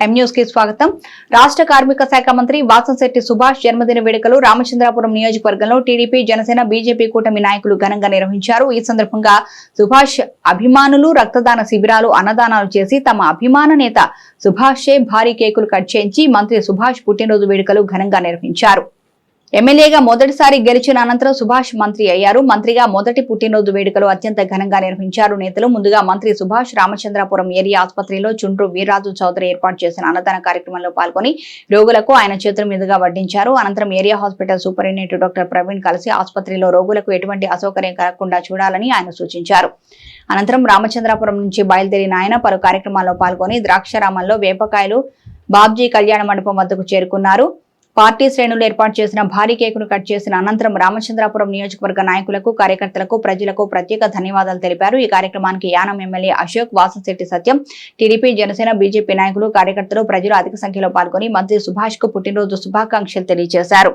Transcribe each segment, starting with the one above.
కి స్వాగతం. రాష్ట్ర కార్మిక శాఖ మంత్రి వాసంశెట్టి సుభాష్ జన్మదిన వేడుకలు రామచంద్రాపురం నియోజకవర్గంలో టీడీపీ జనసేన బీజేపీ కూటమి నాయకులు ఘనంగా నిర్వహించారు. ఈ సందర్భంగా సుభాష్ అభిమానులు రక్తదాన శిబిరాలు అన్నదానాలు చేసి తమ అభిమాన నేత సుభాషే భారీ కేకులు కట్ చేయించి మంత్రి సుభాష్ పుట్టినరోజు వేడుకలు ఘనంగా నిర్వహించారు. ఎమ్మెల్యేగా మొదటిసారి గెలిచిన అనంతరం సుభాష్ మంత్రి అయ్యారు. మంత్రిగా మొదటి పుట్టినరోజు వేడుకలు అత్యంత ఘనంగా నిర్వహించారు. నేతలు ముందుగా మంత్రి సుభాష్ రామచంద్రపురం ఏరియా ఆసుపత్రిలో చుండ్రు వీర్రాజు చౌదరి ఏర్పాటు చేసిన అన్నదాన కార్యక్రమంలో పాల్గొని రోగులకు ఆయన చేతుల మీదుగా వడ్డించారు. అనంతరం area hospital superintendent doctor Praveen కలిసి ఆసుపత్రిలో రోగులకు ఎటువంటి అసౌకర్యం కలగకుండా చూడాలని ఆయన సూచించారు. అనంతరం రామచంద్రాపురం నుంచి బయలుదేరిన ఆయన పలు కార్యక్రమాల్లో పాల్గొని ద్రాక్షారామంలో వేపకాయలు బాబ్జీ కళ్యాణ మండపం వద్దకు చేరుకున్నారు. పార్టీ శ్రేణులు ఏర్పాటు చేసిన భారీ కేకును కట్ చేసిన అనంతరం రామచంద్రాపురం నియోజకవర్గ నాయకులకు కార్యకర్తలకు ప్రజలకు ప్రత్యేక ధన్యవాదాలు తెలిపారు. ఈ కార్యక్రమానికి Yanam MLA Ashok Vasamsetti Satyam TDP Janasena BJP నాయకులు కార్యకర్తలు ప్రజలు అధిక సంఖ్యలో పాల్గొని మంత్రి సుభాష్కు పుట్టినరోజు శుభాకాంక్షలు తెలియజేశారు.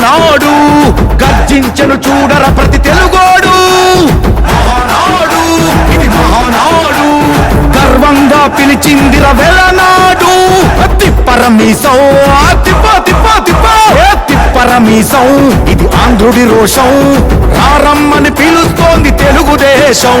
మహానాడు గర్జించను చూడర ప్రతి తెలుగోడు. మహానాడు ఇది మహానాడు గర్వంగా పిలిచిందిర వెలనాడు తిప్పరమీసం తిప్ప తిప్ప తిప్ప. ఏ తిప్పరమీసం ఇది ఆంధ్రుడి రోషం. రారమ్మని పిలుస్తోంది తెలుగుదేశం.